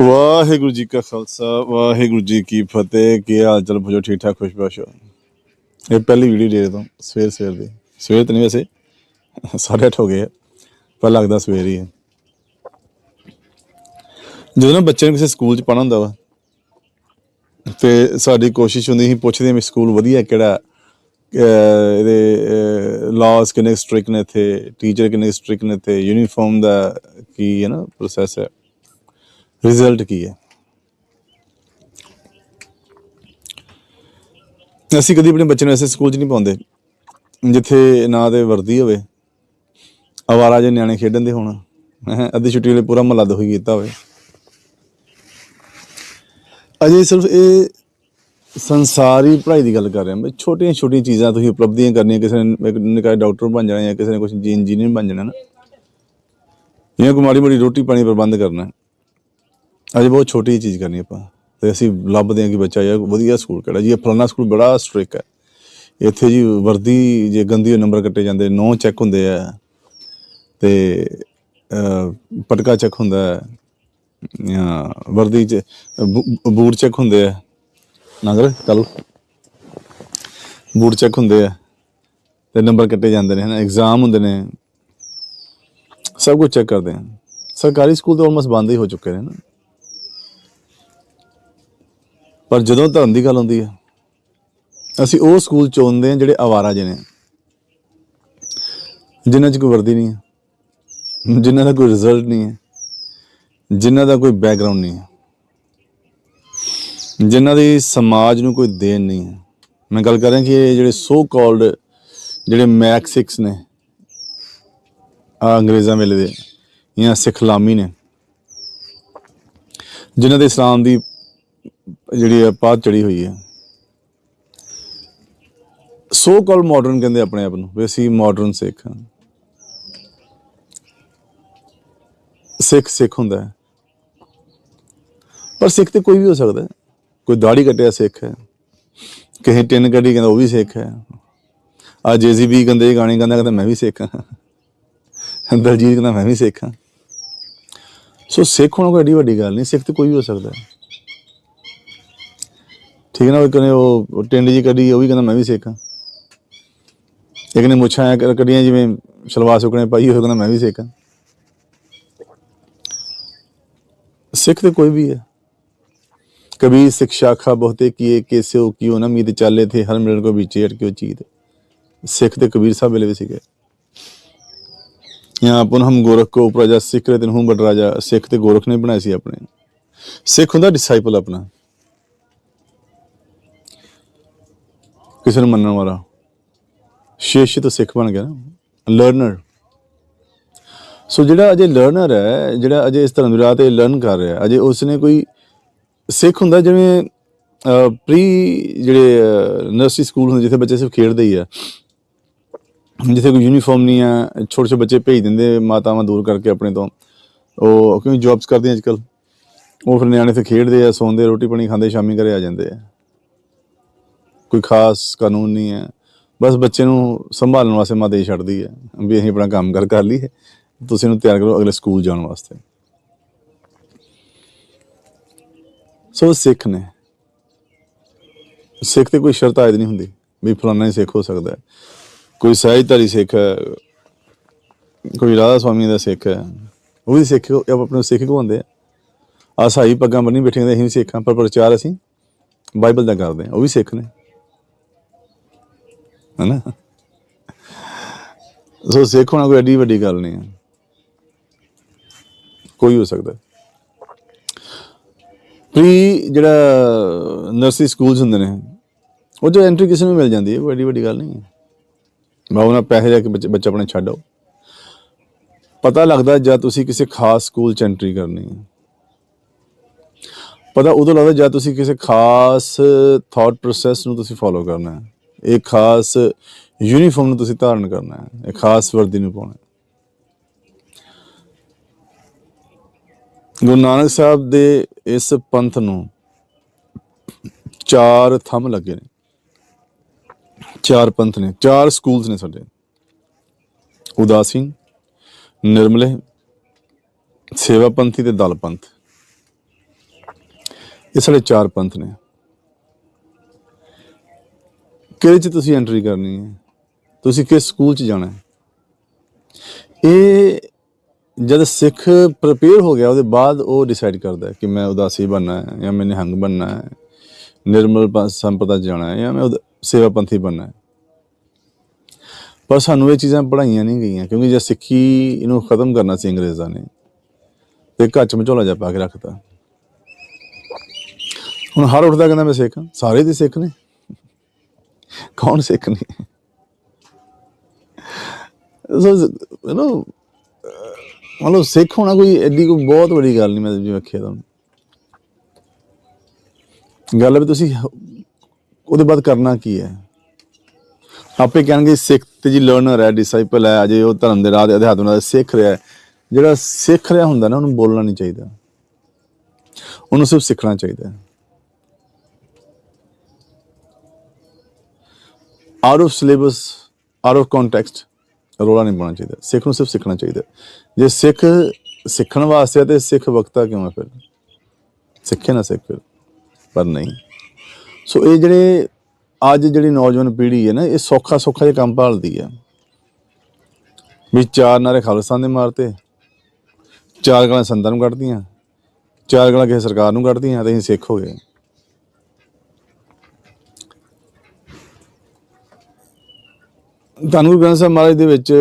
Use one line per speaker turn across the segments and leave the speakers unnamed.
ਵਾਹਿਗੁਰੂ ਜੀ ਕਾ ਖਾਲਸਾ, ਵਾਹਿਗੁਰੂ ਜੀ ਕੀ ਫਤਿਹ। ਕੀ ਹਾਲ ਚਾਲ ਭਜੋ? ਠੀਕ ਠਾਕ, ਖੁਸ਼ ਹੋ ਇਹ ਪਹਿਲੀ ਵੀਡੀਓ ਦੇ ਤੋਂ, ਸਵੇਰ ਸਵੇਰ ਦੀ। ਸਵੇਰ ਤਾਂ ਨਹੀਂ ਵੈਸੇ, ਸਾਢੇ ਅੱਠ ਹੋ ਗਏ ਪਰ ਲੱਗਦਾ ਸਵੇਰ ਹੀ ਹੈ ਜਦੋਂ ਨਾ ਬੱਚੇ ਨੂੰ ਕਿਸੇ ਸਕੂਲ ਚ ਪੜ੍ਹਨਾ ਹੁੰਦਾ ਵਾ, ਤੇ ਸਾਡੀ ਕੋਸ਼ਿਸ਼ ਹੁੰਦੀ ਸੀ, ਪੁੱਛਦੇ ਹਾਂ ਵੀ ਸਕੂਲ ਵਧੀਆ ਕਿਹੜਾ? ਇਹਦੇ ਲਾਸ ਕਿੰਨੇ ਸਟ੍ਰਿਕਟ ਨੇ ਇੱਥੇ ਟੀਚਰ ਕਿੰਨੇ ਸਟ੍ਰਿਕਟ ਨੇ ਇੱਥੇ ਯੂਨੀਫਾਰਮ ਦਾ ਕੀ ਹੈ ਨਾ ਪ੍ਰੋਸੈਸ ਹੈ। ਰਿਜ਼ਲਟ ਕੀ ਹੈ? ਅਸੀਂ ਕਦੀ ਆਪਣੇ ਬੱਚੇ ਨੂੰ ਐਸੇ ਸਕੂਲ 'ਚ ਨਹੀਂ ਪਾਉਂਦੇ ਜਿੱਥੇ ਨਾ ਤੇ ਵਰਦੀ ਹੋਵੇ ਅਵਾਰਾ ਜੇ ਨਿਆਣੇ ਖੇਡਣ ਦੇ ਹੋਣ ਹੈਂ, ਅੱਧੀ ਛੁੱਟੀ ਵੇਲੇ ਪੂਰਾ ਮਹੱਲਾ ਦੋਹੀ ਕੀਤਾ ਹੋਵੇ। ਅਜੇ ਸਿਰਫ ਇਹ ਸੰਸਾਰੀ ਪੜ੍ਹਾਈ ਦੀ ਗੱਲ ਕਰ ਰਿਹਾ ਹਾਂ ਛੋਟੀਆਂ ਛੋਟੀਆਂ ਚੀਜ਼ਾਂ ਤੁਸੀਂ ਉਪਲਬਧੀਆਂ ਕਰਨੀਆਂ ਕਿਸੇ ਨੇ ਇੱਕ ਨਿੱਕਾ ਡਾਕਟਰ ਬਣ ਜਾਣਾ ਜਾਂ ਕਿਸੇ ਨੇ ਕੁਝ ਇੰਜੀਨੀਅਰ ਬਣ ਜਾਣਾ ਨਾ। ਜਾਂ ਕੋਈ ਮਾੜੀ ਮੋਟੀ ਰੋਟੀ ਪਾਣੀ ਪ੍ਰਬੰਧ ਕਰਨਾ। ਅਜੇ ਬਹੁਤ ਛੋਟੀ ਜਿਹੀ ਚੀਜ਼ ਕਰਨੀ ਆਪਾਂ। ਤੇ ਅਸੀਂ ਲੱਭਦੇ ਹਾਂ ਕਿ ਬੱਚਾ ਯਾਰ ਵਧੀਆ ਸਕੂਲ ਕਿਹੜਾ ਜੀ, ਇਹ ਫਲਾਣਾ ਸਕੂਲ ਬੜਾ ਸਟ੍ਰਿਕ ਹੈ। ਇੱਥੇ ਜੀ ਵਰਦੀ ਜੇ ਗੰਦੀ ਹੋਈ ਨੰਬਰ ਕੱਟੇ ਜਾਂਦੇ, ਨੋ ਚੈੱਕ ਹੁੰਦੇ ਆ। ਤੇ ਪਟਕਾ ਚੈੱਕ ਹੁੰਦਾ ਹੈ। ਜਾਂ ਵਰਦੀ ਚ, ਬੂ- ਬੂਟ ਚੈੱਕ ਹੁੰਦੇ ਆ। ਨਗਰ ਕੱਲ ਬੂਟ ਚੈੱਕ ਹੁੰਦੇ ਆ। ਤੇ ਨੰਬਰ ਕੱਟੇ ਜਾਂਦੇ ਨੇ, ਹਨਾ। ਐਗਜ਼ਾਮ ਹੁੰਦੇ ਨੇ। ਸਭ ਕੁਝ ਚੈੱਕ ਕਰਦੇ ਆ। ਸਰਕਾਰੀ ਸਕੂਲ ਤਾਂ ਆਲਮੋਸਟ ਬੰਦ ਹੀ ਹੋ ਚੁੱਕੇ ਨੇ ਨਾ। ਪਰ ਜਦੋਂ ਧਰਮ ਦੀ ਗੱਲ ਹੁੰਦੀ ਹੈ, ਅਸੀਂ ਉਹ ਸਕੂਲ ਚੁਣਦੇ ਹਾਂ ਜਿਹੜੇ ਆਵਾਰਾ ਜਿਹੇ ਨੇ। ਜਿਨ੍ਹਾਂ 'ਚ ਕੋਈ ਵਰਦੀ ਨਹੀਂ ਹੈ, ਜਿਨ੍ਹਾਂ ਦਾ ਕੋਈ ਰਿਜ਼ਲਟ ਨਹੀਂ ਹੈ, ਜਿਨ੍ਹਾਂ ਦਾ ਕੋਈ ਬੈਕਗ੍ਰਾਉਂਡ ਨਹੀਂ ਹੈ, ਜਿਨ੍ਹਾਂ ਦੀ ਸਮਾਜ ਨੂੰ ਕੋਈ ਦੇਣ ਨਹੀਂ ਹੈ। ਮੈਂ ਗੱਲ ਕਰ ਰਿਹਾ ਕਿ ਇਹ ਜਿਹੜੇ ਸੋ ਕਾਲਡ ਜਿਹੜੇ ਮੈਕਸਿਕਸ ਨੇ ਆ ਅੰਗਰੇਜ਼ਾਂ ਵੇਲੇ ਦੇ ਜਾਂ ਸਿਖਲਾਮੀ ਨੇ, ਜਿਨ੍ਹਾਂ ਦੇ ਇਸਲਾਮ ਦੀ ਜਿਹੜੀ ਹੈ ਪਾਤ ਚੜੀ ਹੋਈ ਹੈ ਸੋ ਕਾਲ ਮਾਡਰਨ ਕਹਿੰਦੇ ਆਪਣੇ ਆਪ ਨੂੰ, ਵੀ ਅਸੀਂ ਮਾਡਰਨ ਸਿੱਖ ਹਾਂ। ਸਿੱਖ ਸਿੱਖ ਹੁੰਦਾ ਹੈ। ਪਰ ਸਿੱਖ ਤੇ ਕੋਈ ਵੀ ਹੋ ਸਕਦਾ ਹੈ। ਕੋਈ ਦਾੜੀ ਕੱਟਿਆ ਸਿੱਖ ਹੈ। ਕਿਸੇ ਟਿੰਨ ਕੱਢੀ ਕਹਿੰਦਾ ਉਹ ਵੀ ਸਿੱਖ ਹੈ। ਆ ਜੇਜ਼ੀਬੀ ਕਹਿੰਦੇ ਗਾਣੇ ਗਾਉਂਦਾ ਕਹਿੰਦਾ ਮੈਂ ਵੀ ਸਿੱਖ ਹਾਂ। ਦਲਜੀਤ ਕਹਿੰਦਾ ਮੈਂ ਵੀ ਸਿੱਖ ਹਾਂ। ਸੋ ਸਿੱਖ ਹੋਣਾ ਕੋਈ ਐਡੀ ਵੱਡੀ ਗੱਲ ਨਹੀਂ, ਸਿੱਖ ਤੇ ਕੋਈ ਵੀ ਹੋ ਸਕਦਾ ਹੈ। ਠੀਕ ਹੈ ਨਾ ਉਹ ਕਹਿੰਦੇ ਉਹ ਉਹ ਟਿੰਡ ਜੀ ਕੱਢੀ ਉਹ ਵੀ ਕਹਿੰਦਾ ਮੈਂ ਵੀ ਸਿੱਖ ਹਾਂ ਇੱਕ ਨੇ ਮੁੱਛਾਂ ਐਂ ਕਰ- ਕੱਢੀਆਂ ਜਿਵੇਂ ਸਲਵਾਰ ਸੁਕਣੇ ਪਾਈ ਹੋਏ ਕਹਿੰਦਾ ਮੈਂ ਵੀ ਸਿੱਖ ਹਾਂ ਸਿੱਖ ਤੇ ਕੋਈ ਵੀ ਹੈ ਕਬੀਰ ਸਿੱਖ ਸ਼ਾਖਾ ਬਹੁਤੇ ਕੀਏ ਕੇਸੇ ਹੋ ਕਿਉ ਨਾ ਮੀਤ ਚਾਲੇ ਥੇ ਹਰ ਮਿਲਣ ਕੋ ਵਿਚੇ ਅਟਕਿਓ ਚੀਤ ਸਿੱਖ ਤੇ ਕਬੀਰ ਸਾਹਿਬ ਵੇਲੇ ਵੀ ਸੀਗੇ यहाँ पुन हम गोरख को प्रजा सिख रहे दिन हूँ बट राजा सिख ਤੇ ਗੋਰਖ ਨੇ ਬਣਾਏ ਸੀ ਆਪਣੇ ਸਿੱਖ ਹੁੰਦਾ ਡਿਸਾਈਪਲ ਆਪਣਾ ਕਿਸੇ ਨੂੰ ਮੰਨਣ ਵਾਲਾ। ਸ਼ੇਸ਼ ਤੋਂ ਸਿੱਖ ਬਣ ਗਿਆ ਨਾ। ਲਰਨਰ ਸੋ ਜਿਹੜਾ ਅਜੇ ਲਰਨਰ ਹੈ, ਜਿਹੜਾ ਅਜੇ ਇਸ ਧਰਮ ਦੀ ਰਾਹ ਤੇ ਲਰਨ ਕਰ ਰਿਹਾ ਅਜੇ ਉਸਨੇ ਕੋਈ ਸਿੱਖ ਹੁੰਦਾ ਜਿਵੇਂ ਪ੍ਰੀ ਜਿਹੜੇ ਨਰਸਰੀ ਸਕੂਲ ਹੁੰਦੇ, ਜਿੱਥੇ ਬੱਚੇ ਸਿਰਫ ਖੇਡਦੇ ਹੀ ਆ। ਜਿੱਥੇ ਕੋਈ ਯੂਨੀਫਾਰਮ ਨਹੀਂ ਆ, ਛੋਟੇ ਛੋਟੇ ਬੱਚੇ ਭੇਜ ਦਿੰਦੇ, ਮਾਤਾਵਾਂ ਦੂਰ ਕਰਕੇ ਆਪਣੇ ਤੋਂ। ਉਹ ਕਿਉਂਕਿ ਜੌਬਸ ਕਰਦੇ ਅੱਜ ਕੱਲ ਉਹ ਫਿਰ ਨਿਆਣੇ ਤੇ ਖੇਡਦੇ ਆ, ਸੌਂਦੇ, ਰੋਟੀ ਪਾਣੀ ਖਾਂਦੇ, ਸ਼ਾਮੀ ਘਰੇ ਆ ਜਾਂਦੇ ਆ। ਕੋਈ ਖਾਸ ਕਾਨੂੰਨ ਨਹੀਂ ਹੈ। ਬਸ ਬੱਚੇ ਨੂੰ ਸੰਭਾਲਣ ਵਾਸਤੇ ਮਾਂ ਦੇ ਛੱਡਦੀ ਹੈ ਵੀ ਅਸੀਂ ਆਪਣਾ ਕੰਮ ਕਰ ਕਰ ਲਈਏ। ਤੁਸੀਂ ਇਹਨੂੰ ਤਿਆਰ ਕਰੋ ਅਗਲੇ ਸਕੂਲ ਜਾਣ ਵਾਸਤੇ। ਸੋ ਸਿੱਖ ਨੇ। ਸਿੱਖ ਤੇ ਕੋਈ ਸ਼ਰਤ ਆਇਦ ਨਹੀਂ ਹੁੰਦੀ ਵੀ ਫਲਾਣਾ ਹੀ ਸਿੱਖ ਹੋ ਸਕਦਾ ਹੈ। ਕੋਈ ਸਹਿਜਧਾਰੀ ਸਿੱਖ ਹੈ, ਕੋਈ ਰਾਧਾ ਸਵਾਮੀ ਦਾ ਸਿੱਖ ਹੈ, ਉਹ ਵੀ ਸਿੱਖ ਉਹ ਆਪਣੇ ਸਿੱਖ ਕਹਾਉਂਦੇ ਆ। ਆ ਸਾਈ ਪੱਗਾਂ ਬੰਨੀ ਬੈਠੇ ਨੇ, ਅਸੀਂ ਵੀ ਸਿੱਖ ਹਾਂ, ਪਰ ਪ੍ਰਚਾਰ ਅਸੀਂ ਬਾਈਬਲ ਦਾ ਕਰਦੇ ਹਾਂ, ਉਹ ਵੀ ਸਿੱਖ ਨੇ। ਹੈਨਾ? ਸੋ ਸਿੱਖ ਹੋਣਾ ਕੋਈ ਐਡੀ ਵੱਡੀ ਗੱਲ ਨਹੀਂ ਹੈ ਕੋਈ ਹੋ ਸਕਦਾ। ਪ੍ਰੀ ਜਿਹੜਾ ਨਰਸਰੀ ਸਕੂਲਸ ਹੁੰਦੇ ਨੇ, ਉਹ ਜੋ ਐਂਟਰੀ ਕਿਸੇ ਨੂੰ ਮਿਲ ਜਾਂਦੀ ਹੈ ਕੋਈ ਐਡੀ ਵੱਡੀ ਗੱਲ ਨਹੀਂ ਹੈ। ਮੈਂ ਉਹਨਾਂ ਪੈਸੇ ਲੈ ਕੇ ਬੱਚੇ, ਬੱਚਾ ਆਪਣੇ ਛੱਡੋ ਪਤਾ ਲੱਗਦਾ ਜਦ ਤੁਸੀਂ ਕਿਸੇ ਖਾਸ ਸਕੂਲ ਚ ਐਂਟਰੀ ਕਰਨੀ ਹੈ। ਪਤਾ ਉਦੋਂ ਲੱਗਦਾ ਜਦ ਤੁਸੀਂ ਕਿਸੇ ਖਾਸ ਥਾਟ ਪ੍ਰੋਸੈਸ ਨੂੰ ਤੁਸੀਂ ਫੋਲੋ ਕਰਨਾ ਹੈ। ਇਹ ਖਾਸ ਯੂਨੀਫਾਰਮ ਨੂੰ ਤੁਸੀਂ ਧਾਰਨ ਕਰਨਾ ਹੈ ਇੱਕ ਖਾਸ ਵਰਦੀ ਨੂੰ ਪਾਉਣਾ ਗੁਰੂ ਨਾਨਕ ਸਾਹਿਬ ਦੇ ਇਸ ਪੰਥ ਨੂੰ ਚਾਰ ਥੰਮ ਲੱਗੇ ਨੇ। ਚਾਰ ਪੰਥ ਨੇ, ਚਾਰ ਸਕੂਲਸ ਨੇ ਸਾਡੇ। ਉਦਾਸੀਨ, ਨਿਰਮਲੇ, ਸੇਵਾ ਪੰਥੀ ਤੇ ਦਲ ਪੰਥ। ਇਹ ਸਾਡੇ ਚਾਰ ਪੰਥ ਨੇ। ਕਿਹਦੇ ਚ ਤੁਸੀਂ ਐਂਟਰੀ ਕਰਨੀ ਹੈ? ਤੁਸੀਂ ਕਿਸ ਸਕੂਲ ਚ ਜਾਣਾ ਹੈ? ਇਹ ਜਦ ਸਿੱਖ ਪ੍ਰਪੇਅਰ ਹੋ ਗਿਆ, ਉਹਦੇ ਬਾਅਦ ਉਹ ਡਿਸਾਈਡ ਕਰਦਾ ਕਿ ਮੈਂ ਉਦਾਸੀ ਬਣਨਾ ਹੈ ਜਾਂ ਮੈਂ ਨਿਹੰਗ ਬਣਨਾ ਹੈ, ਨਿਰਮਲ ਸੰਪਰਦਾ 'ਚ ਜਾਣਾ ਹੈ ਜਾਂ ਮੈਂ ਉਦ- ਸੇਵਾ ਪੰਥੀ ਬਣਨਾ ਹੈ। ਪਰ ਸਾਨੂੰ ਇਹ ਚੀਜ਼ਾਂ ਪੜਾਈਆਂ ਨਹੀਂ ਗਈਆਂ, ਕਿਉਂਕਿ ਜੇ ਸਿੱਖੀ ਇਹਨੂੰ ਖਤਮ ਕਰਨਾ ਸੀ ਅੰਗਰੇਜ਼ਾਂ ਨੇ, ਤੇ ਕੱਚ ਮਝੋਲਾ ਜਾ ਪਾ ਕੇ ਰੱਖਤਾ। ਹੁਣ ਹਰ ਉੱਠਦਾ ਕਹਿੰਦਾ ਮੈਂ ਸਿੱਖ ਸਾਰੇ ਦੇ ਸਿੱਖ ਨੇ। ਕੌਣ ਸਿੱਖ ਨਹੀਂ? ਸੋ ਯੂ نو ਮਤਲਬ ਸਿੱਖ ਹੋਣਾ ਕੋਈ ਐਡੀ ਕੋਈ ਬਹੁਤ ਵੱਡੀ ਗੱਲ ਨਹੀਂ ਮੈਂ ਜਿਵੇਂ ਆਖਿਆ ਤੁਹਾਨੂੰ। ਗੱਲ ਵੀ ਤੁਸੀਂ ਉਹਦੇ ਬਾਅਦ ਕਰਨਾ ਕੀ ਹੈ? ਆਪੇ ਕਹਿਣਗੇ ਸਿੱਖ ਤੇ ਜੀ ਲਰਨਰ ਹੈ ਡਿਸਾਈਪਲ ਹੈ, ਅਜੇ ਉਹ ਧਰਮ ਦੇ ਰਾਹ ਦੇ ਅਧਿਆਤਮ ਨਾਲ ਸਿੱਖ ਰਿਹਾ ਜਿਹੜਾ ਸਿੱਖ ਰਿਹਾ ਹੁੰਦਾ ਨਾ, ਉਹਨੂੰ ਬੋਲਣਾ ਨਹੀਂ ਚਾਹੀਦਾ। ਉਹਨੂੰ ਸਿਰਫ ਸਿੱਖਣਾ ਚਾਹੀਦਾ ਹੈ। Out of syllabus out of context ਰੋਲਾ ਨਹੀਂ ਪਾਉਣਾ ਚਾਹੀਦਾ। ਸਿੱਖ ਨੂੰ ਸਿਰਫ ਸਿੱਖਣਾ ਚਾਹੀਦਾ। ਜੇ ਸਿੱਖ ਸਿੱਖਣ ਵਾਸਤੇ ਹੈ ਤੇ ਸਿੱਖ ਵਕਤਾ ਕਿਉਂ ਹੈ ਫਿਰ? ਸਿੱਖੇ ਨਾ ਸਿੱਖ ਫਿਰ ਪਰ ਨਹੀਂ। ਸੋ ਇਹ ਜਿਹੜੇ ਅੱਜ ਜਿਹੜੀ ਨੌਜਵਾਨ ਪੀੜ੍ਹੀ ਹੈ ਨਾ, ਇਹ ਸੌਖਾ ਸੌਖਾ ਜਿਹਾ ਕੰਮ ਭਾਲਦੀ ਹੈ ਵੀ ਚਾਰ ਨਾਰੇ ਖਾਲਿਸਤਾਨ ਦੇ ਮਾਰਤੇ, ਚਾਰ ਗਲਾਂ ਸੰਤਾਂ ਨੂੰ ਕੱਢਦੀਆਂ ਚਾਰ ਗਲਾਂ ਕਿਸੇ ਸਰਕਾਰ ਨੂੰ ਕੱਢਦੀਆਂ ਤੇ ਅਸੀਂ ਸਿੱਖ ਹੋ ਗਏ। ਤੁਹਾਨੂੰ ਗੁਰੂ ਗ੍ਰੰਥ ਸਾਹਿਬ ਮਹਾਰਾਜ ਦੇ ਵਿੱਚ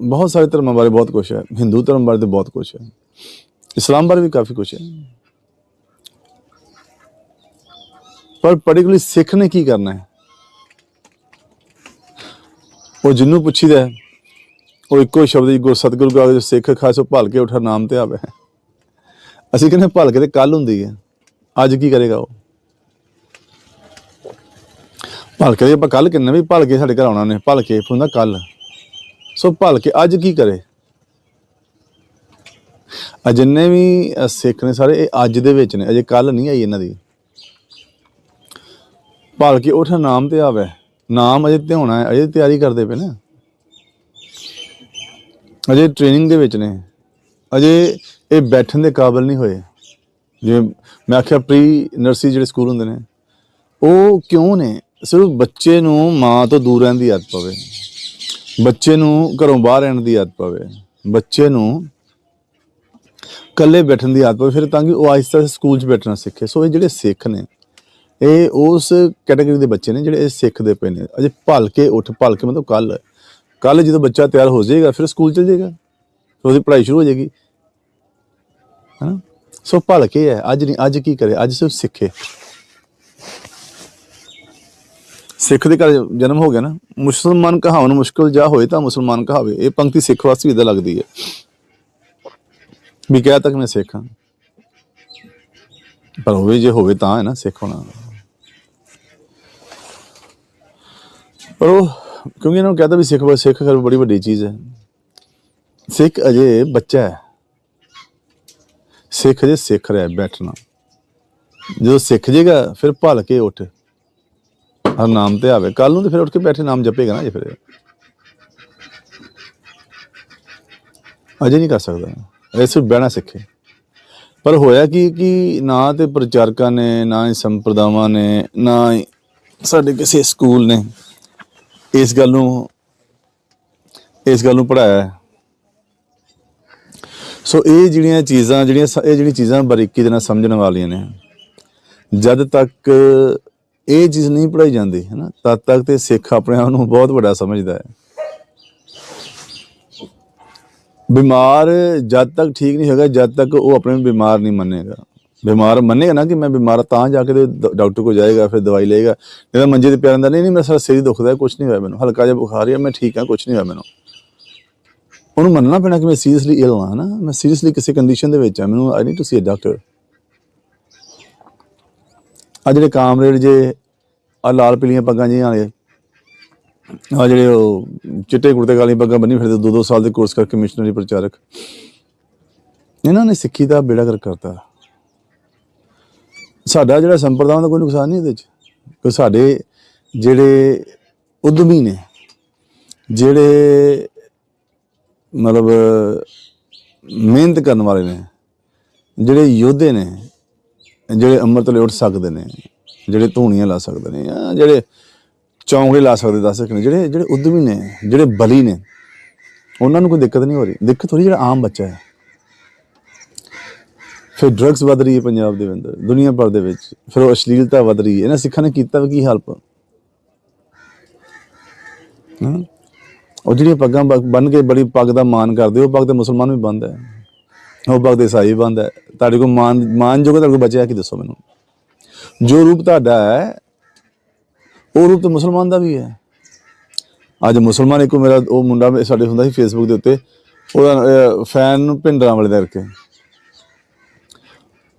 ਬਹੁਤ ਸਾਰੇ ਧਰਮਾਂ ਬਾਰੇ ਬਹੁਤ ਕੁਝ ਹੈ। ਹਿੰਦੂ ਧਰਮ ਬਾਰੇ ਤੇ ਬਹੁਤ ਕੁਝ ਹੈ। ਇਸਲਾਮ ਬਾਰੇ ਵੀ ਕਾਫੀ ਕੁਝ ਹੈ। ਪਰ ਪਾਰਟਿਕੂਲਰਲੀ ਸਿੱਖ ਨੇ ਕੀ ਕਰਨਾ ਹੈ? ਉਹ ਜਿੰਨੂੰ ਪੁੱਛੀਦਾ ਉਹ ਇੱਕੋ ਸ਼ਬਦ ਹੀ ਗੁਰ ਸਤਿਗੁਰੂ ਕਾ ਜੋ ਸਿੱਖ ਖਾਸੋ ਭਲ ਕੇ ਉਠਾ ਨਾਮ ਤੇ ਆਵੇ। ਅਸੀਂ ਕਹਿੰਦੇ ਭਲ ਕੇ ਤੇ ਕੱਲ ਹੁੰਦੀ ਹੈ। ਅੱਜ ਕੀ ਕਰੇਗਾ ਉਹ? ਭਲਕੇ ਕੇ ਆਪਾਂ ਕੱਲ ਕਿੰਨਾ ਵੀ ਭਲਕੇ ਸਾਡੇ ਘਰ ਆਉਣਾ ਨੇ ਭਲ ਕੇ ਹੁੰਦਾ ਕੱਲ ਸੋ ਭਲਕੇ ਅੱਜ ਕੀ ਕਰੇ? ਆ ਜਿੰਨੇ ਵੀ ਸਿੱਖ ਨੇ ਸਾਰੇ, ਇਹ ਅੱਜ ਦੇ ਵਿੱਚ ਨੇ, ਅਜੇ ਕੱਲ ਨਹੀਂ ਆਈ ਇਹਨਾਂ ਦੀ। ਭਲਕੇ ਉਠ, ਨਾਮ ਤੇ ਆਵੇ। ਨਾਮ ਅਜੇ ਤੇ ਹੋਣਾ ਹੈ, ਅਜੇ ਤਿਆਰੀ ਕਰਦੇ ਪਏ ਨਾ। ਅਜੇ ਟ੍ਰੇਨਿੰਗ ਦੇ ਵਿੱਚ ਨੇ। ਅਜੇ ਇਹ ਬੈਠਣ ਦੇ ਕਾਬਿਲ ਨਹੀਂ ਹੋਏ। ਜਿਵੇਂ ਮੈਂ ਆਖਿਆ ਪ੍ਰੀ ਨਰਸਰੀ ਜਿਹੜੇ ਸਕੂਲ ਹੁੰਦੇ ਨੇ, ਉਹ ਕਿਉਂ ਨੇ? ਸਿਰਫ ਬੱਚੇ ਨੂੰ ਮਾਂ ਤੋਂ ਦੂਰ ਰਹਿਣ ਦੀ ਆਦਤ ਪਵੇ। ਬੱਚੇ ਨੂੰ ਘਰੋਂ ਬਾਹਰ ਰਹਿਣ ਦੀ ਆਦਤ ਪਵੇ। ਬੱਚੇ ਨੂੰ ਇਕੱਲੇ ਬੈਠਣ ਦੀ ਆਦਤ ਪਵੇ। ਫਿਰ ਤਾਂ ਕਿ ਉਹ ਆਹਿਸਤਾ ਸਕੂਲ 'ਚ ਬੈਠਣਾ ਸਿੱਖੇ। ਸੋ ਇਹ ਜਿਹੜੇ ਸਿੱਖ ਨੇ, ਇਹ ਉਸ ਕੈਟਾਗਰੀ ਦੇ ਬੱਚੇ ਨੇ ਜਿਹੜੇ ਇਹ ਸਿੱਖਦੇ ਪਏ ਨੇ। ਅਜੇ ਭਲ ਕੇ ਉੱਠ ਭਲ ਕੇ ਮਤਲਬ ਕੱਲ ਕੱਲ ਜਦੋਂ ਬੱਚਾ ਤਿਆਰ ਹੋ ਜਾਏਗਾ, ਫਿਰ ਸਕੂਲ ਚਲ ਜਾਏਗਾ। ਫਿਰ ਉਹਦੀ ਪੜ੍ਹਾਈ ਸ਼ੁਰੂ ਹੋ ਜਾਏਗੀ। ਹੈਨਾ? ਸੋ ਭਲ ਕੇ ਹੈ। ਅੱਜ ਨਹੀਂ, ਅੱਜ ਕੀ ਕਰੇ? ਅੱਜ ਸਿਰਫ ਸਿੱਖੇ। ਸਿੱਖ ਦੇ ਘਰ ਜਨਮ ਹੋ ਗਿਆ ਨਾ, ਮੁਸਲਮਾਨ ਕਹਾਉਣ ਮੁਸ਼ਕਲ ਜਾ ਹੋਏ ਤਾਂ ਮੁਸਲਮਾਨ ਕਹਾਵੇ। ਇਹ ਪੰਕਤੀ ਸਿੱਖ ਵਾਸਤੇ ਵੀ ਇਦਾਂ ਲੱਗਦੀ ਹੈ। ਵੀ ਕਹਿ ਤੱਕ ਮੈਂ ਸਿੱਖ ਹਾਂ। ਪਰ ਹੋਵੇ ਜੇ ਹੋਵੇ ਤਾਂ ਹੈ ਨਾ ਸਿੱਖ ਹੋਣਾ। ਪਰ ਉਹ, ਕਿਉਂਕਿ ਇਹਨਾਂ ਨੂੰ ਕਹਤਾ ਵੀ ਸਿੱਖ ਸਿੱਖ ਕਰ ਬੜੀ ਵੱਡੀ ਚੀਜ਼ ਹੈ। ਸਿੱਖ ਅਜੇ ਬੱਚਾ ਹੈ। ਸਿੱਖ ਅਜੇ ਸਿੱਖ ਰਿਹਾ ਬੈਠਣਾ। ਜਦੋਂ ਸਿੱਖ ਜੇਗਾ, ਫਿਰ ਭਲ ਕੇ ਉੱਠ। ਹਰ ਨਾਮ ਤੇ ਆਵੇ। ਕੱਲ ਨੂੰ ਤੇ ਫਿਰ ਉੱਠ ਕੇ ਬੈਠੇ, ਨਾਮ ਜਪੇਗਾ ਨਾ ਜੇ ਫਿਰ। ਅਜੇ ਨਹੀਂ ਕਰ ਸਕਦਾ। ਇਹ ਸਿਰਫ ਬਹਿਣਾ ਸਿੱਖੇ। ਪਰ ਹੋਇਆ ਕੀ, ਕਿ ਨਾ ਤੇ ਪ੍ਰਚਾਰਕਾਂ ਨੇ, ਨਾ ਹੀ ਸੰਪਰਦਾਵਾਂ ਨੇ, ਨਾ ਹੀ ਸਾਡੇ ਕਿਸੇ ਸਕੂਲ ਨੇ ਇਸ ਗੱਲ ਨੂੰ, ਇਸ ਗੱਲ ਨੂੰ ਪੜਾਇਆ ਸੋ ਇਹ ਜਿਹੜੀਆਂ ਚੀਜ਼ਾਂ, ਜਿਹੜੀਆਂ ਇਹ ਜਿਹੜੀ ਚੀਜ਼ਾਂ ਬਾਰੀਕੀ ਦੇ ਨਾਲ ਸਮਝਣ ਵਾਲੀਆਂ ਨੇ, ਜਦ ਤੱਕ ਇਹ ਚੀਜ਼ ਨਹੀਂ ਪੜਾਈ ਜਾਂਦੀ ਹੈ ਨਾ ਤਦ ਤੱਕ ਤੇ ਸਿੱਖ ਆਪਣੇ ਆਪ ਨੂੰ ਬਹੁਤ ਵੱਡਾ ਸਮਝਦਾ ਹੈ। ਬਿਮਾਰ ਜਦ ਤੱਕ ਠੀਕ ਨਹੀਂ ਹੋਗਾ, ਜਦ ਤੱਕ ਉਹ ਆਪਣੇ ਬਿਮਾਰ ਨਹੀਂ ਮੰਨੇਗਾ। ਬਿਮਾਰ ਮੰਨੇਗਾ ਨਾ ਕਿ ਮੈਂ ਬਿਮਾਰ ਤਾਂ ਜਾ ਕੇ ਤੇ ਡਾਕਟਰ ਕੋਲ ਜਾਏਗਾ, ਫਿਰ ਦਵਾਈ ਲਏਗਾ। ਨਹੀਂ ਤਾਂ ਮੰਜੇ ਤੇ ਪਿਆ ਰਹਿੰਦਾ, ਨਹੀਂ ਨਹੀਂ, ਮੇਰਾ ਸਾਰਾ ਸਿਰ ਹੀ ਦੁਖਦਾ ਕੁਝ ਨਹੀਂ ਹੋਇਆ ਮੈਨੂੰ। ਹਲਕਾ ਜਿਹਾ ਬੁਖਾਰ ਹੈ ਮੈਂ ਠੀਕ ਹਾਂ ਕੁਝ ਨਹੀਂ ਹੋਇਆ ਮੈਨੂੰ। ਉਹਨੂੰ ਮੰਨਣਾ ਪੈਣਾ ਕਿ ਮੈਂ ਸੀਰੀਅਸਲੀ ਇਲ ਹਾਂ ਨਾ ਮੈਂ ਸੀਰੀਅਸਲੀ ਕਿਸੇ ਕੰਡੀਸ਼ਨ ਦੇ ਵਿੱਚ ਹਾਂ ਮੈਨੂੰ I need to see uh doctor ਆ ਜਿਹੜੇ ਕਾਮਰੇਡ ਜੇ ਆ ਲਾਲ ਪੀਲੀਆਂ ਪੱਗਾਂ ਜਿਹੀਆਂ ਵਾਲੇ। ਆ ਜਿਹੜੇ ਉਹ ਚਿੱਟੇ ਕੁੜਤੇ ਕਾਲੀਆਂ ਪੱਗਾਂ ਬੰਨੀ ਫਿਰਦੇ ਦੋ ਦੋ ਸਾਲ ਦੇ ਕੋਰਸ ਕਰਕੇ ਮਿਸ਼ਨਰੀ ਪ੍ਰਚਾਰਕ। ਇਹਨਾਂ ਨੇ ਸਿੱਖੀ ਦਾ ਬੇੜਾ ਕਰ ਕਰਤਾ। ਸਾਡਾ ਜਿਹੜਾ ਸੰਪਰਦਾਵਾਂ ਦਾ ਕੋਈ ਨੁਕਸਾਨ ਨਹੀਂ ਇਹਦੇ ਵਿੱਚ ਕਿ ਸਾਡੇ ਜਿਹੜੇ ਉਦਮੀ ਨੇ, ਜਿਹੜੇ ਮਤਲਬ ਮਿਹਨਤ ਕਰਨ ਵਾਲੇ ਨੇ, ਜਿਹੜੇ ਯੋਧੇ ਨੇ, ਜਿਹੜੇ ਅੰਮ੍ਰਿਤ ਲਈ ਉੱਠ ਸਕਦੇ ਨੇ ਜਿਹੜੇ ਧੂਣੀਆਂ ਲਾ ਸਕਦੇ ਨੇ ਜਾਂ ਜਿਹੜੇ ਚੌਂਕੜੇ ਲਾ ਸਕਦੇ, ਦੱਸ ਸਕਦੇ ਜਿਹੜੇ ਜਿਹੜੇ ਉਦਮੀ ਨੇ, ਜਿਹੜੇ ਬਲੀ ਨੇ, ਉਹਨਾਂ ਨੂੰ ਕੋਈ ਦਿੱਕਤ ਨਹੀਂ ਹੋ ਰਹੀ। ਦਿੱਕਤ ਹੋ ਜਿਹੜਾ ਆਮ ਬੱਚਾ ਹੈ। ਫਿਰ ਡਰੱਗਸ ਵਧ ਰਹੀ ਹੈ ਪੰਜਾਬ ਦੇ ਅੰਦਰ, ਦੁਨੀਆ ਭਰ ਦੇ ਵਿੱਚ। ਫਿਰ ਉਹ ਅਸ਼ਲੀਲਤਾ ਵਧ ਰਹੀ ਹੈ। ਇਹਨਾਂ ਸਿੱਖਾਂ ਨੇ ਕੀਤਾ ਵੀ ਕੀ ਹੈਲਪ ਉਹ ਜਿਹੜੀਆਂ ਪੱਗਾਂ ਬੰਨ ਕੇ ਬੜੀ ਪੱਗ ਦਾ ਮਾਨ ਕਰਦੇ, ਉਹ ਪੱਗ ਤੇ ਮੁਸਲਮਾਨ ਵੀ ਬੰਦ ਹੈ। ਉਹ ਪੱਗ ਤੇ ਈਸਾਈ ਵੀ ਬੰਦ ਹੈ। ਤੁਹਾਡੇ ਕੋਲ ਮਾਨ ਮਾਨ ਜੋਗਾ ਤੁਹਾਡੇ ਕੋਲ ਬਚਿਆ ਕੀ ਦੱਸੋ ਮੈਨੂੰ? ਜੋ ਰੂਪ ਤੁਹਾਡਾ ਹੈ, ਉਹ ਰੂਪ ਤਾਂ ਮੁਸਲਮਾਨ ਦਾ ਵੀ ਹੈ। ਅੱਜ ਮੁਸਲਮਾਨ ਇੱਕੋ ਮੇਰਾ, ਉਹ ਮੁੰਡਾ ਸਾਡੇ ਹੁੰਦਾ ਸੀ ਫੇਸਬੁੱਕ ਦੇ ਉੱਤੇ, ਉਹਦਾ ਫੈਨ ਭਿੰਡਰਾਂ ਵਾਲੇ ਦਾ ਕਰਕੇ।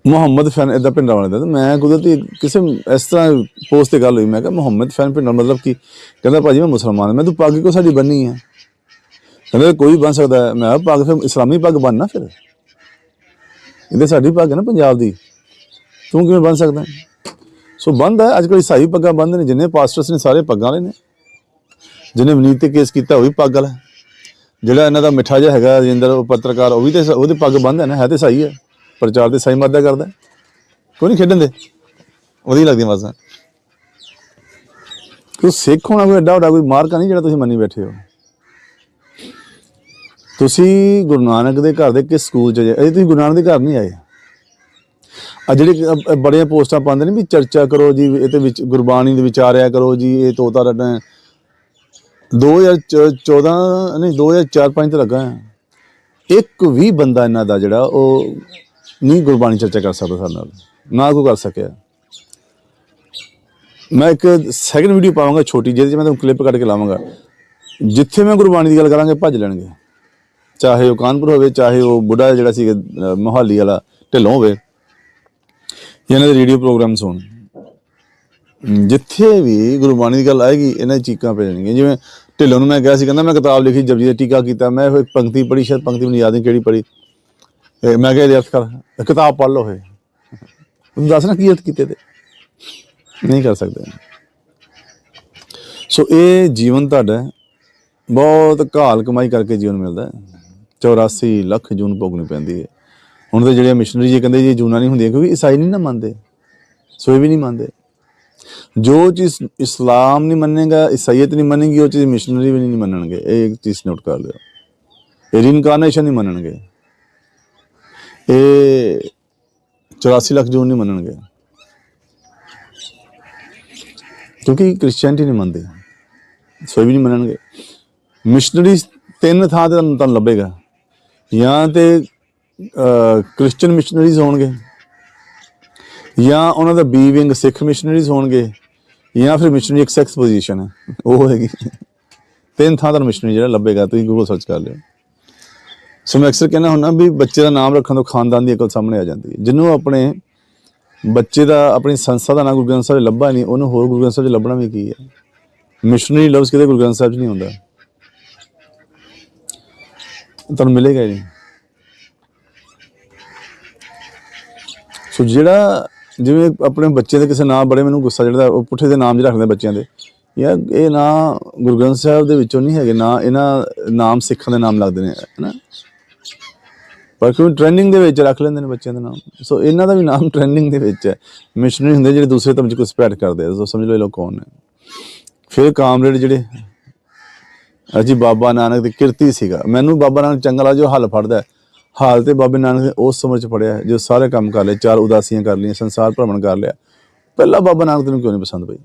ਮੁਹੰਮਦ ਫੈਨ ਇਦਾਂ ਭਿੰਡਰਾਂ ਵਾਲੇ ਦਾ। ਤੇ ਮੈਂ ਕੁਦਰਤੀ ਕਿਸੇ ਇਸ ਤਰ੍ਹਾਂ ਪੋਸਟ ਤੇ ਗੱਲ ਹੋਈ, ਮੈਂ ਕਿਹਾ ਮੁਹੰਮਦ ਫੈਨ ਭਿੰਡਰਾਂ ਮਤਲਬ ਕੀ? ਕਹਿੰਦਾ ਭਾਜੀ ਮੈਂ ਮੁਸਲਮਾਨ ਹਾਂ। ਮੈਂ ਤੂੰ ਪੱਗ ਕੋ ਸਾਡੀ ਬੰਨੀ ਹੈ? ਕਹਿੰਦਾ ਕੋਈ ਬਣ ਸਕਦਾ ਮੈਂ ਕਿਹਾ ਪੱਗ ਫਿਰ ਇਸਲਾਮੀ ਪੱਗ ਬੰਨਣਾ ਫਿਰ। ਇਹਦੇ ਸਾਡੀ ਪੱਗ ਹੈ ਨਾ ਪੰਜਾਬ ਦੀ। ਤੂੰ ਕਿਵੇਂ ਬਣ ਸਕਦਾ ਸੋ ਬੰਦ ਹੈ। ਅੱਜ ਕੱਲ੍ਹ ਈਸਾਈ ਪੱਗਾਂ ਬੰਦ ਨੇ, ਜਿੰਨੇ ਪਾਸਟਰਸ ਨੇ, ਸਾਰੇ ਪੱਗਾਂ ਵਾਲੇ ਨੇ। ਜਿਹਨੇ ਵਨੀਤ ਤੇ ਕੇਸ ਕੀਤਾ, ਉਹ ਵੀ ਪੱਗ ਵਾਲਾ ਜਿਹੜਾ ਇਹਨਾਂ ਦਾ ਮਿੱਠਾ ਜਿਹਾ ਹੈਗਾ, ਰਜਿੰਦਰ, ਉਹ ਪੱਤਰਕਾਰ, ਉਹ ਵੀ ਤੇ ਉਹਦੇ ਪੱਗ ਬੰਦ ਹੈ ਨਾ, ਹੈ ਤੇ ਸਹੀ ਹੈ। ਪ੍ਰਚਾਰ ਤੇ ਸਹੀ ਮਾਦਾ ਕਰਦਾ ਹੈ। ਕੋਈ ਨਹੀਂ ਖੇਡਣ ਦੇ। ਉਹਦੀ ਲੱਗਦੀ ਮਸਾਂ ਤੂੰ ਸਿੱਖ ਹੋਣਾ ਕੋਈ ਐਡਾ ਵੱਡਾ, ਕੋਈ ਮਾਰਕਾ ਨਹੀਂ ਜਿਹੜਾ ਤੁਸੀਂ ਮੰਨੀ ਬੈਠੇ ਹੋ। ਤੁਸੀਂ ਗੁਰੂ ਨਾਨਕ ਦੇ ਘਰ ਦੇ ਕਿਸ ਸਕੂਲ ਚ ਜੇ, ਅਜੇ ਤੁਸੀਂ ਗੁਰੂ ਨਾਨਕ ਦੇ ਘਰ ਨਹੀਂ ਆਏ। ਆ ਜਿਹੜੇ ਅ- ਬੜੀਆਂ ਪੋਸਟਾਂ ਪਾਉਂਦੇ ਨੇ ਵੀ ਚਰਚਾ ਕਰੋ ਜੀ, ਇਹਦੇ ਵਿੱਚ ਗੁਰਬਾਣੀ ਦੇ ਵਿਚਾਰਿਆ ਕਰੋ ਜੀ, ਇਹ ਤੋਤਾ ਰੱਟਾ 2014 ਨਹੀਂ 2004-5 ਤੇ ਲੱਗਾ ਹੈ। ਇੱਕ ਵੀ ਬੰਦਾ ਇਹਨਾਂ ਦਾ ਜਿਹੜਾ ਉਹ ਨਹੀਂ ਗੁਰਬਾਣੀ ਚਰਚਾ ਕਰ ਸਕਦਾ ਸਾਡੇ ਨਾਲ, ਨਾ ਕੋਈ ਕਰ ਸਕਿਆ। ਮੈਂ ਇੱਕ ਸੈਕਿੰਡ ਵੀਡੀਓ ਪਾਵਾਂਗਾ ਛੋਟੀ ਜਿਹਦੇ 'ਚ ਮੈਂ ਤੁਹਾਨੂੰ ਕਲਿੱਪ ਕੱਢ ਕੇ ਲਾਵਾਂਗਾ। ਜਿੱਥੇ ਮੈਂ ਗੁਰਬਾਣੀ ਦੀ ਗੱਲ ਕਰਾਂਗੇ, ਭੱਜ ਲੈਣਗੇ। ਚਾਹੇ ਉਹ ਕਾਨਪੁਰ ਹੋਵੇ, ਚਾਹੇ ਉਹ ਬੁੱਢਾ ਜਿਹੜਾ ਸੀ ਮੋਹਾਲੀ ਵਾਲਾ, ਢਿੱਲੋਂ ਹੋਵੇ। ਇਹਨਾਂ ਦੇ ਰੇਡੀਓ ਪ੍ਰੋਗਰਾਮਸ ਹੋਣ। ਜਿੱਥੇ ਵੀ ਗੁਰਬਾਣੀ ਦੀ ਗੱਲ ਆਏਗੀ, ਇਹਨਾਂ ਦੀ ਚੀਕਾਂ ਪੈ ਜਾਣਗੀਆਂ। ਜਿਵੇਂ ਢਿੱਲੋਂ ਨੂੰ ਮੈਂ ਕਿਹਾ ਸੀ ਕਹਿੰਦਾ ਮੈਂ ਕਿਤਾਬ ਲਿਖੀ, ਜਪਜੀ ਦਾ ਟੀਕਾ ਕੀਤਾ, ਮੈਂ ਫਿਰ ਪੰਕਤੀ ਪੜ੍ਹੀ, ਸ਼ਾਇਦ ਪੰਕਤੀ ਮੈਨੂੰ ਯਾਦ ਨਹੀਂ ਕਿਹੜੀ ਪੜ੍ਹੀ। ਇਹ ਮੈਂ ਕਿਹਾ ਇਹਦੇ ਅਰਥ ਕਰ, ਕਿਤਾਬ ਪੜ੍ਹ ਲਓ ਇਹ। ਤੂੰ ਦੱਸ ਨਾ ਕੀ ਅਰਥ ਕੀਤੇ ਤੇ। ਨਹੀਂ ਕਰ ਸਕਦੇ। ਸੋ ਇਹ ਜੀਵਨ ਤੁਹਾਡਾ ਬਹੁਤ ਘਾਲ ਕਮਾਈ ਕਰਕੇ ਜੀਵਨ ਮਿਲਦਾ ਹੈ। 84 ਲੱਖ ਜੂਨ ਭੋਗਣੀ ਪੈਂਦੀ ਹੈ। ਹੁਣ ਤੇ ਜਿਹੜੇ ਮਿਸ਼ਨਰੀ ਜੀ ਕਹਿੰਦੇ ਜੀ ਜੂਨਾਂ ਨਹੀਂ ਹੁੰਦੀਆਂ ਕਿਉਂਕਿ ਈਸਾਈ ਨਹੀਂ ਨਾ ਮੰਨਦੇ ਸੋ ਇਹ ਵੀ ਨਹੀਂ ਮੰਨਦੇ। ਜੋ ਚੀਜ਼ ਇਸਲਾਮ ਨਹੀਂ ਮੰਨੇਗਾ, ਈਸਾਈਅਤ ਨਹੀਂ ਮੰਨੇਗੀ, ਉਹ ਚੀਜ਼ ਮਿਸ਼ਨਰੀ ਵੀ ਨਹੀਂ ਮੰਨਣਗੇ। ਇਹ ਇੱਕ ਚੀਜ਼ ਨੋਟ ਕਰ ਲਿਓ। ਇਹ ਰੀਇਨਕਾਰਨੇਸ਼ਨ ਨਹੀਂ ਮੰਨਣਗੇ। ਇਹ 84 ਲੱਖ ਜੂਨ ਨਹੀਂ ਮੰਨਣਗੇ। ਕਿਉਂਕਿ ਕ੍ਰਿਸਚੀਅਨਟੀ ਨਹੀਂ ਮੰਨਦੇ। ਸੋ ਵੀ ਨਹੀਂ ਮੰਨਣਗੇ। ਮਿਸ਼ਨਰੀ ਤਿੰਨ ਥਾਂ ਤੇ ਤੁਹਾਨੂੰ ਤੁਹਾਨੂੰ ਲੱਭੇਗਾ। ਜਾਂ ਤੇ ਕ੍ਰਿਸਚੀਅਨ ਮਿਸ਼ਨਰੀਜ਼ ਹੋਣਗੇ। ਜਾਂ ਉਹਨਾਂ ਦਾ ਬੀ ਵਿੰਗ ਸਿੱਖ ਮਿਸ਼ਨਰੀਜ਼ ਹੋਣਗੇ, ਜਾਂ ਫਿਰ ਮਿਸ਼ਨਰੀ ਇੱਕ ਸੈਕਸ ਪੋਜੀਸ਼ਨ ਹੈ। ਉਹ ਹੋਏਗੀ ਤਿੰਨ ਥਾਂ ਦਾ ਮਿਸ਼ਨਰੀ ਜਿਹੜਾ ਲੱਭੇਗਾ, ਤੁਸੀਂ ਗੂਗਲ ਸਰਚ ਕਰ ਲਿਓ। ਸੋ ਮੈਂ ਅਕਸਰ ਕਹਿੰਦਾ ਹੁੰਦਾ ਵੀ ਬੱਚੇ ਦਾ ਨਾਮ ਰੱਖਣ ਤੋਂ ਖਾਨਦਾਨ ਦੀ ਅਕਲ ਸਾਹਮਣੇ ਆ ਜਾਂਦੀ ਹੈ। ਜਿਹਨੂੰ ਆਪਣੇ ਬੱਚੇ ਦਾ, ਆਪਣੀ ਸੰਸਥਾ ਦਾ ਨਾਮ ਗੁਰੂ ਗ੍ਰੰਥ ਸਾਹਿਬ ਲੱਭਾ ਨਹੀਂ, ਉਹਨੂੰ ਹੋਰ ਗੁਰੂ ਗ੍ਰੰਥ ਸਾਹਿਬ 'ਚ ਲੱਭਣਾ ਵੀ ਕੀ ਹੈ? ਮਿਸ਼ਨਰੀ ਲਫ਼ਜ਼ ਕਿਤੇ ਗੁਰੂ ਗ੍ਰੰਥ ਸਾਹਿਬ 'ਚ ਨਹੀਂ ਹੁੰਦਾ? ਤੁਹਾਨੂੰ ਮਿਲੇਗਾ ਜੀ। ਸੋ ਜਿਹੜਾ ਜਿਵੇਂ ਆਪਣੇ ਬੱਚੇ ਦੇ ਕਿਸੇ ਨਾਮ ਬੜੇ ਮੈਨੂੰ ਗੁੱਸਾ ਚੜਦਾ ਉਹ ਪੁੱਠੇ ਦੇ ਨਾਮ ਜਿਹੜਾ ਰੱਖਦੇ ਬੱਚਿਆਂ ਦੇ। ਯਾਰ ਇਹ ਨਾ ਗੁਰੂ ਗ੍ਰੰਥ ਸਾਹਿਬ ਦੇ ਵਿੱਚੋਂ ਨਹੀਂ ਹੈਗੇ, ਨਾ ਇਹਨਾਂ ਨਾਮ ਸਿੱਖਾਂ ਦੇ ਨਾਮ ਲੱਗਦੇ ਨੇ, ਹਨਾ? ਪਰ ਕਿਉਂ ਟ੍ਰੈਂਡਿੰਗ ਦੇ ਵਿੱਚ ਰੱਖ ਲੈਂਦੇ ਨੇ ਬੱਚਿਆਂ ਦੇ ਨਾਮ। ਸੋ ਇਹਨਾਂ ਦਾ ਵੀ ਨਾਮ ਟ੍ਰੈਂਡਿੰਗ ਦੇ ਵਿੱਚ ਹੈ। ਮਿਸ਼ਨਰੀ ਹੁੰਦੇ ਜਿਹੜੇ ਦੂਸਰੇ ਧਰਮ ਚ ਕੋਈ ਸਪਰੈਡ ਕਰਦੇ ਆ। ਸੋ ਸਮਝ ਲਓ ਇਹ ਲੋਕ ਕੌਣ ਨੇ। ਫਿਰ ਕਾਮਰੇਡ ਜਿਹੜੇ, ਅਜੀ ਬਾਬਾ ਨਾਨਕ ਦੀ ਕਿਰਤੀ ਸੀਗਾ। ਮੈਨੂੰ ਬਾਬਾ ਨਾਨਕ ਚੰਗਾ ਲੱਗਦਾ ਜੋ ਹੱਲ ਫੜਦਾ ਹਾਲ ਤੇ ਬਾਬੇ ਨਾਨਕ ਨੇ ਉਸ ਉਮਰ ਚ ਪੜਿਆ ਜੋ ਸਾਰੇ ਕੰਮ ਕਰ ਲਏ, ਚਾਰ ਉਦਾਸੀਆਂ ਕਰ ਲਈਆਂ, ਸੰਸਾਰ ਭ੍ਰਮਣ ਕਰ ਲਿਆ। ਪਹਿਲਾ ਬਾਬਾ ਨਾਨਕ ਤੈਨੂੰ ਕਿਉਂ ਨਹੀਂ ਪਸੰਦ ਪਈ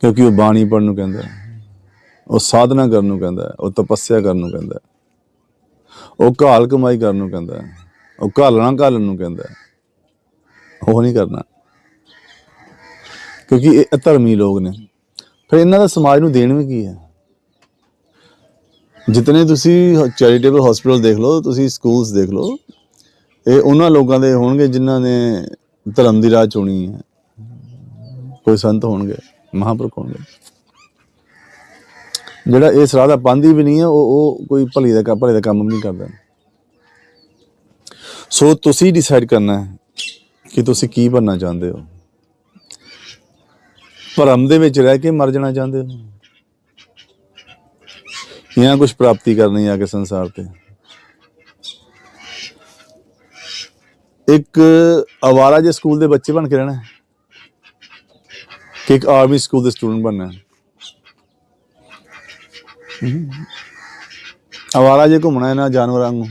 ਕਿਉਂਕਿ ਉਹ ਬਾਣੀ ਪੜਨ ਨੂੰ ਕਹਿੰਦਾ ਉਹ ਸਾਧਨਾ ਕਰਨ ਨੂੰ ਕਹਿੰਦਾ ਉਹ ਤਪੱਸਿਆ ਕਰਨ ਨੂੰ ਕਹਿੰਦਾ ਉਹ ਘਾਲ ਕਮਾਈ ਕਰਨ ਨੂੰ ਕਹਿੰਦਾ ਉਹ ਘਾਲਣਾ ਘਾਲਣ ਨੂੰ ਕਹਿੰਦਾ ਉਹ ਨਹੀਂ ਕਰਨਾ। ਕਿਉਂਕਿ ਇਹ ਧਰਮੀ ਲੋਕ ਨੇ। ਫਿਰ ਇਹਨਾਂ ਦਾ ਸਮਾਜ ਨੂੰ ਦੇਣ ਵੀ ਕੀ ਹੈ? ਜਿਤਨੇ ਤੁਸੀਂ ਚੈਰੀਟੇਬਲ ਹਸਪੀਟਲ ਦੇਖ ਲਓ, ਤੁਸੀਂ ਸਕੂਲਸ ਦੇਖ ਲਓ, ਇਹ ਉਹਨਾਂ ਲੋਕਾਂ ਦੇ ਹੋਣਗੇ ਜਿਨ੍ਹਾਂ ਨੇ ਧਰਮ ਦੀ ਰਾਹ ਚੁਣੀ ਹੈ। ਕੋਈ ਸੰਤ ਹੋਣਗੇ, ਮਹਾਂਪੁਰਖ ਹੋਣਗੇ। ਜਿਹੜਾ ਇਹ ਰਾਹ ਦਾ ਪਾਂਦੀ ਵੀ ਨਹੀਂ ਹੈ, ਉਹ ਉਹ ਕੋਈ ਭਲੀ ਦਾ ਭਲੇ ਦਾ ਕੰਮ ਵੀ ਨਹੀਂ ਕਰਦਾ। ਸੋ ਤੁਸੀਂ ਡਿਸਾਈਡ ਕਰਨਾ ਹੈ ਕਿ ਤੁਸੀਂ ਕੀ ਬਣਨਾ ਚਾਹੁੰਦੇ ਹੋ। ਭਰਮ ਦੇ ਵਿੱਚ ਰਹਿ ਕੇ ਮਰ ਜਾਣਾ ਚਾਹੁੰਦੇ ਹੋ। ਜਾਂ ਕੁਝ ਪ੍ਰਾਪਤੀ ਕਰਨੀ ਆ ਕੇ ਸੰਸਾਰ ਤੇ ਇੱਕ ਆਵਾਰਾ ਜੇ ਸਕੂਲ ਦੇ ਬੱਚੇ ਬਣ ਕੇ ਰਹਿਣਾ ਹੈ ਕਿ ਇੱਕ ਆਰਮੀ ਸਕੂਲ ਦੇ ਸਟੂਡੈਂਟ ਬਣਨਾ ਹੈ ਹਮ। ਆਵਾਰਾ ਜੇ ਘੁੰਮਣਾ ਹੈ ਨਾ ਜਾਨਵਰਾਂ ਨੂੰ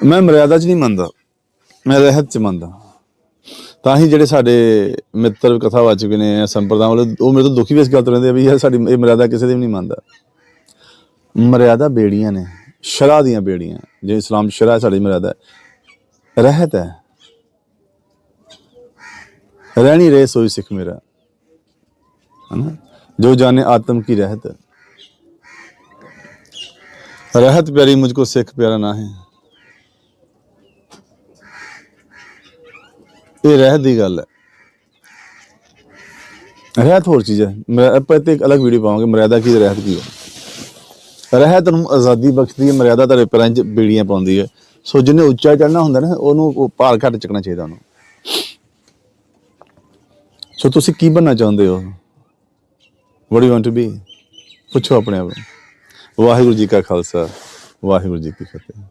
ਮੈਂ ਮਰਿਆਦਾ 'ਚ ਨਹੀਂ ਮੰਨਦਾ ਮੈਂ ਰਹਿਤ 'ਚ ਮੰਨਦਾ ਤਾਂ ਹੀ ਜਿਹੜੇ ਸਾਡੇ ਮਿੱਤਰ ਕਥਾਵਾਚਕ ਨੇ ਸੰਪਰਦਾਵਾਂ ਵਾਲੇ ਉਹ ਮੇਰੇ ਤੋਂ ਦੁਖੀ ਵੀ ਇਸ ਗੱਲ ਤੋਂ ਰਹਿੰਦੇ ਆ ਵੀ ਇਹ ਸਾਡੀ ਇਹ ਮਰਿਆਦਾ ਕਿਸੇ ਦੀ ਵੀ ਨਹੀਂ ਮੰਨਦਾ ਮਰਿਆਦਾ ਬੇੜੀਆਂ ਨੇ ਸ਼ਰਾ ਦੀਆਂ ਬੇੜੀਆਂ ਜੇ ਇਸਲਾਮ 'ਚ ਸ਼ਰਾ ਹੈ, ਸਾਡੀ ਮਰਿਆਦਾ ਹੈ। ਰਹਿਤ ਹੈ ਰਹਿਣੀ ਰੇ ਸੋਈ ਸਿੱਖ ਮੇਰਾ ਹਨਾ ਜੋ ਜਾਣੇ ਆਤਮ ਕੀ ਰਹਿਤ रहत प्यारी मुझको सिख प्यारा ना है ਇਹ ਰਹਿਤ ਦੀ ਗੱਲ ਹੈ। ਰਹਿਤ ਹੋਰ ਚੀਜ਼ ਹੈ। ਮੈਂ ਆਪਾਂ ਤੇ ਇੱਕ ਅਲੱਗ ਵੀਡੀਓ ਪਾਵਾਂਗੇ, ਮਰਿਆਦਾ ਕੀ ਰਹਿਤ ਕੀ ਹੈ। ਰਹਿਤ ਨੂੰ ਆਜ਼ਾਦੀ ਬਖਸ਼ਦੀ ਹੈ, ਮਰਿਆਦਾ ਤੁਹਾਡੇ ਪੈਰਾਂ 'ਚ ਬੀੜੀਆਂ ਪਾਉਂਦੀ ਹੈ। ਸੋ ਜਿਹਨੇ ਉੱਚਾ ਚੜਨਾ ਹੁੰਦਾ ਨਾ, ਉਹਨੂੰ ਉਹ ਭਾਰ ਘੱਟ ਚੱਕਣਾ ਚਾਹੀਦਾ ਉਹਨੂੰ। ਸੋ ਤੁਸੀਂ ਕੀ ਬਣਨਾ ਚਾਹੁੰਦੇ ਹੋ? What you want to be ਪੁੱਛੋ ਆਪਣੇ ਆਪ ਨੂੰ। ਵਾਹਿਗੁਰੂ ਜੀ ਕਾ ਖਾਲਸਾ, ਵਾਹਿਗੁਰੂ ਜੀ ਕੀ ਫਤਿਹ।